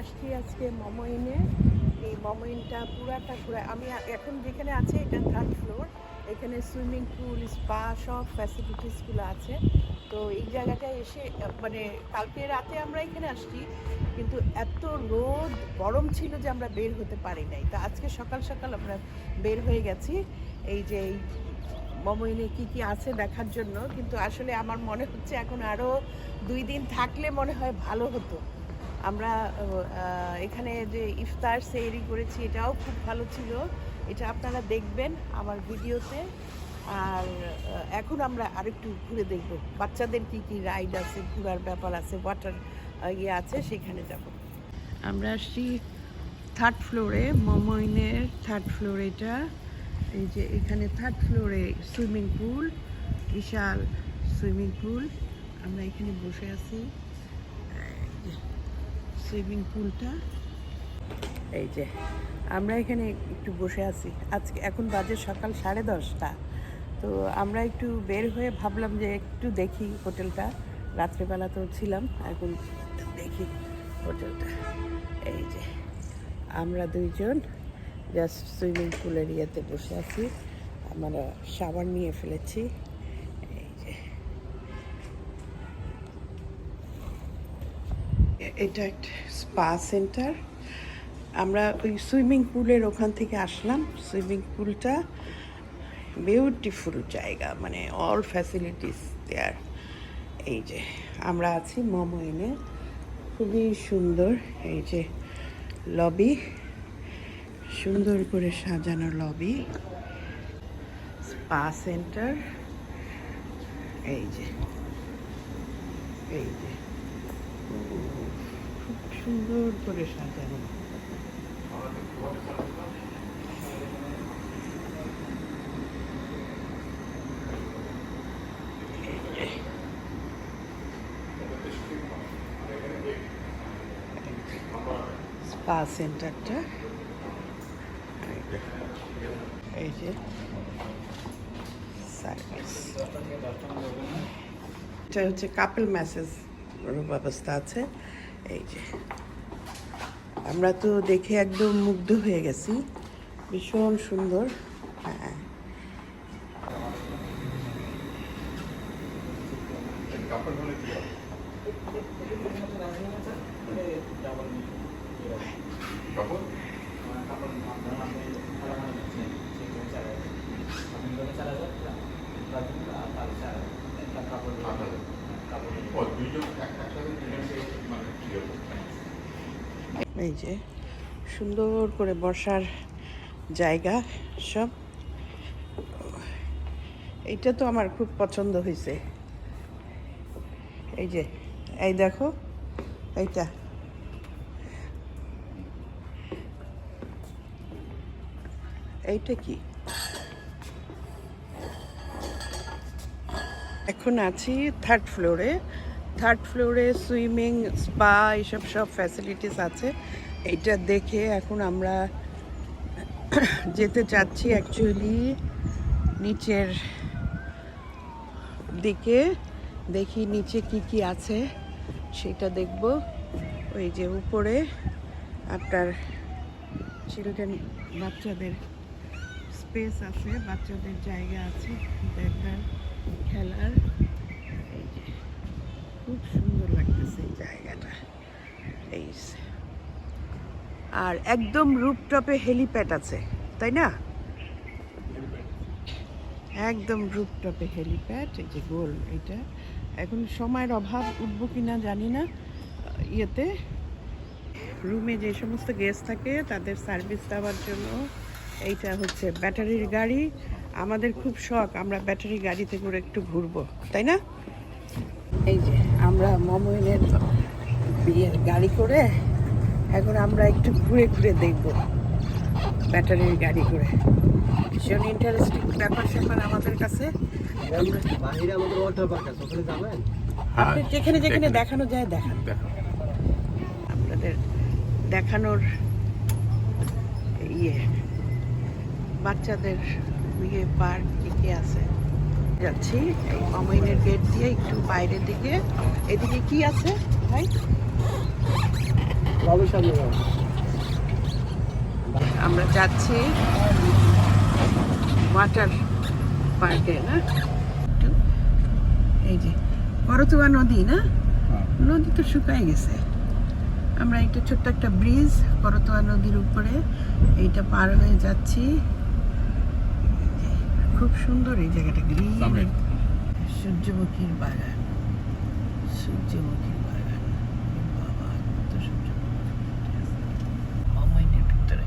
আসছি আজকে মমইনে এই মমইনটা পুরাটা পুরা আমি এখন যেখানে আছে এটা থার্ড ফ্লোর এখানে সুইমিং পুল স্পা সব ফ্যাসিলিটিসগুলো আছে। তো এই জায়গাটায় এসে মানে কালকে রাতে আমরা এখানে আসছি, কিন্তু এত রোদ, গরম ছিল যে আমরা বের হতে পারি নাই। তো আজকে সকাল সকাল আমরা বের হয়ে গেছি। এই যে এই মমইনে কি কি আছে দেখার জন্য, কিন্তু আসলে আমার মনে হচ্ছে এখন আরও দুই দিন থাকলে মনে হয় ভালো হতো। আমরা এখানে যে ইফতার সেরি করেছি, এটাও খুব ভালো ছিল। এটা আপনারা দেখবেন আমার ভিডিওতে। আর এখন আমরা আরেকটু ঘুরে দেখব। বাচ্চাদের কি কি রাইড আছে, ঘোরার ব্যাপার আছে ওয়াটার ইয়ে আছে, সেখানে যাব। আমরা আসছি থার্ড ফ্লোরে মমইনের থার্ড ফ্লোর এটা। এই যে এখানে থার্ড ফ্লোরে সুইমিং পুল বিশাল সুইমিং পুল আমরা এখানে বসে আছি। সুইমিং পুলটা। এই যে, আমরা এখানে একটু বসে আছি। আজকে এখন বাজে সকাল সাড়ে দশটা। তো আমরা একটু বের হয়ে ভাবলাম যে একটু দেখি হোটেলটা। রাত্রেবেলা তো ছিলাম, এখন দেখি হোটেলটা। এই যে, আমরা দুইজন জাস্ট সুইমিং পুলের ইয়েতে বসে আছি। আমরা সাবান নিয়ে ফেলেছি এই যে এ- এটা একটা স্পা সেন্টার। আমরা ওই সুইমিং পুলের ওখান থেকে আসলাম। সুইমিং পুলটা বিউটিফুল জায়গা মানে অল ফ্যাসিলিটিস দেয়ার এই যে, আমরা আছি মমইনে খুবই সুন্দর এই যে লবি সুন্দর করে সাজানো লবি স্পা সেন্টার। এই যে এই যে। খুব সুন্দর করে সাজানো। স্পা সেন্টারটা। এই যে এটা হচ্ছে কাপল ম্যাসেজ ব্যবস্থা আছে। এই যে। আমরা তো দেখে একদম মুগ্ধ হয়ে গেছি। ভীষণ সুন্দর। হ্যাঁ। এই যে, সুন্দর করে বসার জায়গা সব। এইটা তো আমার খুব পছন্দ হয়েছে এই যে, এই দেখো, এইটা। এইটা কি? এখন আছি থার্ড ফ্লোরে থার্ড ফ্লোরে সুইমিং, স্পা এইসব সব ফ্যাসিলিটিস আছে। এইটা দেখে এখন আমরা যেতে চাচ্ছি অ্যাকচুয়ালি নিচের দিকে। দেখি নিচে কি কি আছে, সেটা দেখব। ওই যে উপরে আপনার চিলড্রেন বাচ্চাদের স্পেস আছে, বাচ্চাদের জায়গা আছে দেখার খেলার। খুব সুন্দর লাগতেছে এই জায়গাটা। এই আর একদম রুপটপে হেলিপ্যাড আছে, তাই না? একদম রুপটপে হেলিপ্যাড, এই যে গোল এটা। এখন সময়ের অভাব, উঠবো কি না জানি না, ইয়েতে। রুমে যে সমস্ত গেস্ট থাকে, তাদের সার্ভিস দেওয়ার জন্য এইটা হচ্ছে ব্যাটারির গাড়ি। আমাদের খুব শখ, আমরা ব্যাটারি গাড়িতে করে একটু ঘুরবো, তাই না? এই যে। আমরা মমইনের বিয়ের গাড়ি করে এখন আমরা একটু ঘুরে ঘুরে দেখব ব্যাটারির গাড়ি করে। ভীষণ ইন্টারেস্টিং ব্যাপার স্যাপার আমাদের কাছে। আপনি যেখানে যেখানে দেখানো যায় দেখান। আপনাদের দেখানোর ইয়ে বাচ্চাদের ইয়ে পার্ক কি কি আছে? যাচ্ছি। এই অমাইনের গেট দিয়ে একটু বাইরের দিকে। এদিকে কি আছে ভাই? আমরা যাচ্ছি ওয়াটার পার্কে না? একটু। এই যে করতুয়া নদী না? নদী তো শুকায় গেছে। আমরা একটা ছোট্ট একটা ব্রিজ করতোয়া নদীর উপরে এইটা পার হয়ে যাচ্ছি। খুব সুন্দর এই জায়গাটা গ্রিন। সূর্যমুখীর বাগান। সূর্যমুখীর বাগান। বাবা কত ভিতরে।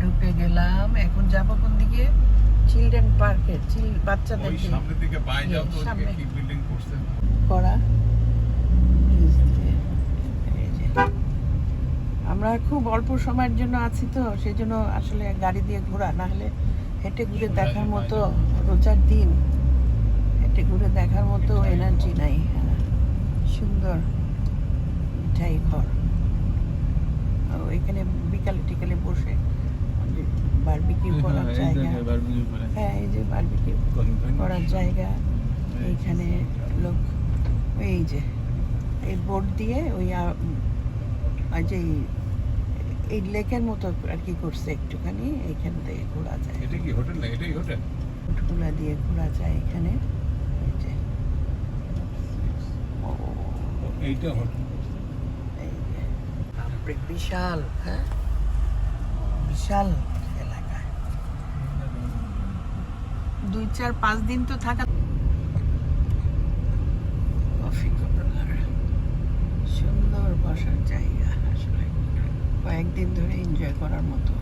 ঢুকে গেলাম। এখন যাব কোন দিকে? চিলড্রেন পার্কে। চিল সামনের দিকে বাই যাও তো। কি বিল্ডিং করছে? করা। আমরা খুব অল্প সময়ের জন্য আছি তো সেই জন্য আসলে গাড়ি দিয়ে ঘোরা। না হলে হেঁটে ঘুরে দেখার মতো রোজার দিন হেঁটে ঘুরে দেখার মতো এনার্জি নাই হ্যাঁ, সুন্দর মিঠাই ঘর। এখানে বিকালে টিকালে বসে বারবিকিউ করার জায়গা। হ্যাঁ এই যে বারবিকিউ করার জায়গা। এইখানে লোক এই যে এই বোর্ড দিয়ে ওই আর যে এই- লেকের মতো আর কি করছে একটুখানি এইখান থেকে ঘোরা যায়। এটা কি হোটেল না এটাই হোটেল? বোটগুলা দিয়ে ঘোরা যায় এখানে। এই এইটা হোটেল। বিশাল হ্যাঁ? বিশাল এলাকা। দুই চার পাঁচ দিন তো থাকা কফি কর্নার সুন্দর বসার জায়গা আসলে কয়েকদিন ধরে এনজয় করার মতো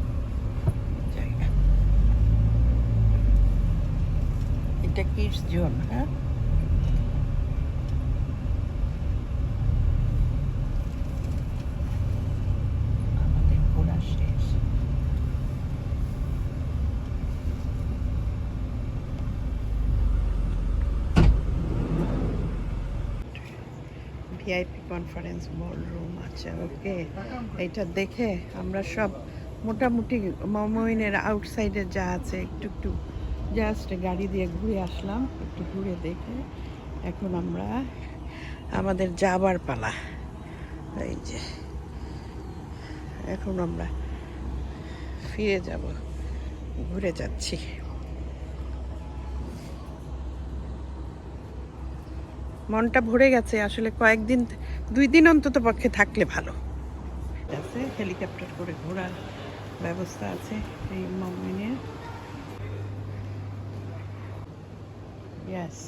জায়গা। এটা কিডস জোন হ্যাঁ আমাদের ঘোরা শেষ ভিআইপি কনফারেন্স বল রুম আছে ওকে। এটা দেখে আমরা সব মোটামুটি মমইনের আউটসাইডে যা আছে, একটু একটু জাস্ট গাড়ি দিয়ে ঘুরে আসলাম, একটু ঘুরে দেখে এখন আমরা আমাদের যাবার পালা। এই যে, এখন আমরা ফিরে যাব, ঘুরে যাচ্ছি। মনটা ভরে গেছে, আসলে কয়েকদিন, দুই দিন অন্তত পক্ষে থাকলে ভালো। আছে, হেলিকপ্টার করে ঘোরার ব্যবস্থা আছে এই মমিনে ইয়াস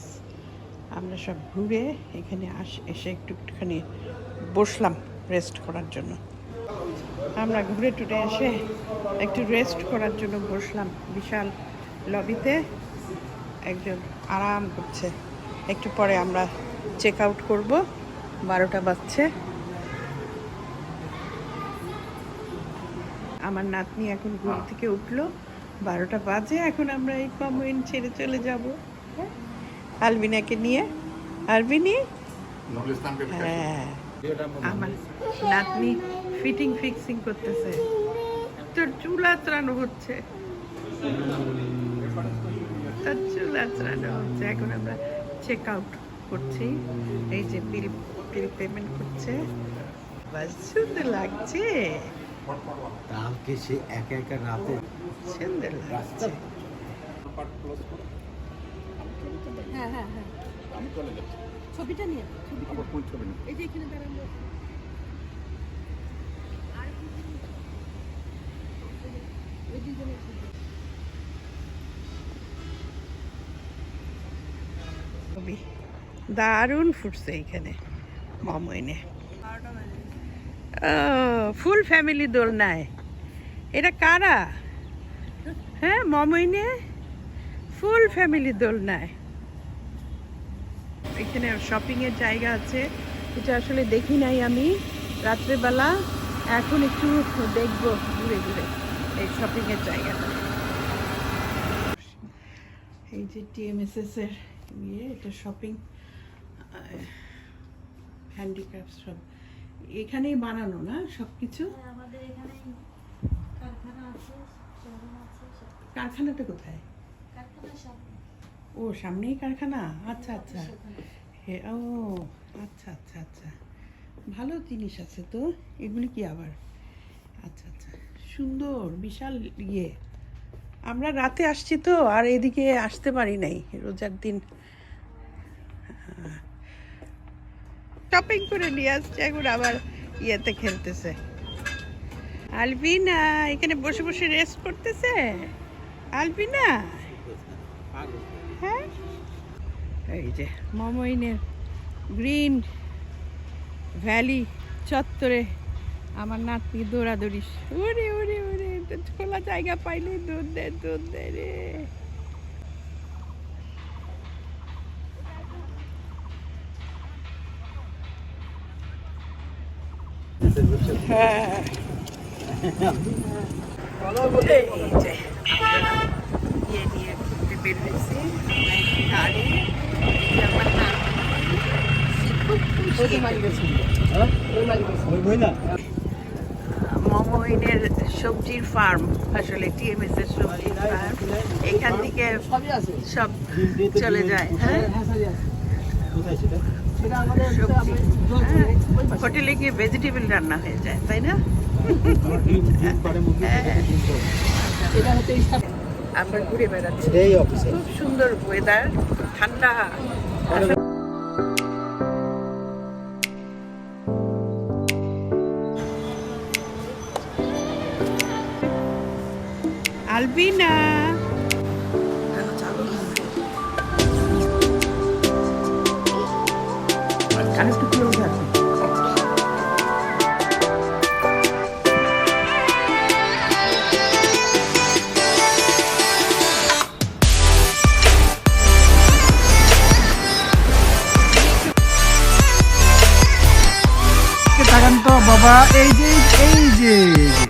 আমরা সব ঘুরে এখানে আস, এসে একটু একটুখানি বসলাম রেস্ট করার জন্য। আমরা ঘুরে টুরে এসে একটু রেস্ট করার জন্য বসলাম বিশাল লবিতে একজন আরাম করছে। একটু পরে আমরা চেক আউট করব। বারোটা বাজছে। আমার নাতনি এখন ঘুম থেকে উঠল। বারোটা বাজে এখন আমরা এই কমেন্ট ছেড়ে চলে যাব। আলবিনাকে নিয়ে। আলবিনি? হ্যাঁ। আমার নাতনি ফিটিং ফিক্সিং করতেছে। তোর চুল আঁচড়ানো হচ্ছে। তার চুল আঁচড়ানো হচ্ছে। এখন আমরা চেক আউট করছি। এই যে বিল বিল পেমেন্ট করছে। সুন্দর লাগছে। কালকে সে একা একা রাতে সুন্দর লাগছে। হ্যাঁ হ্যাঁ হ্যাঁ। আমি চলে যাচ্ছি ছবিটা নিয়ে ছবিটা কোন ছবি না এই যে এখানে দাঁড়ানো। ছবি। দারুণ ফুটছে এখানে, মমইনে। ফুল ফ্যামিলি দোলনায়। এটা কারা? হ্যাঁ মমইনে? ফুল ফ্যামিলি দোলনায়। এখানে শপিং এর জায়গা আছে, এটা আসলে দেখি নাই আমি। রাত্রেবেলা এখন একটু দেখব ঘুরে ঘুরে এই শপিং এর জায়গাটা। এই যে টিএমএসএস এর ইয়ে এটা শপিং হ্যান্ডিক্রাফট সব। এখানেই বানানো না সব কিছু হ্যাঁ, সব কারখানাটা কোথায়? ও সামনেই কারখানা? আচ্ছা আচ্ছা। হে ও আচ্ছা আচ্ছা আচ্ছা। ভালো জিনিস আছে তো। এগুলি কি আবার? আচ্ছা আচ্ছা। সুন্দর বিশাল ইয়ে। আমরা রাতে আসছি তো আর এদিকে আসতে পারি নাই। রোজার দিন। শপিং করে নিয়ে আসছে, এখন আবার ইয়েতে খেলতেছে। আলবিনা, এখানে বসে বসে রেস্ট করতেছে? আলবিনা? হ্যাঁ? এই যে মমইনের গ্রিন ভ্যালি চত্বরে আমার নাতনি দৌড়াদৌড়ি। ওরে ওরে ওরে, খোলা জায়গা পাইলে দুধ দে দুধ দে রে। মমইনের সবজির ফার্ম আসলে টিএমএস এর সবজির ফার্ম এখান থেকে সব চলে যায় হ্যাঁ? হোটেলে গিয়ে ভেজিটেবল রান্না হয়ে যায় তাই না? আমরা ঘুরে বেড়াচ্ছি। খুব সুন্দর ওয়েদার ঠান্ডা। আলবিনা। আরেকটু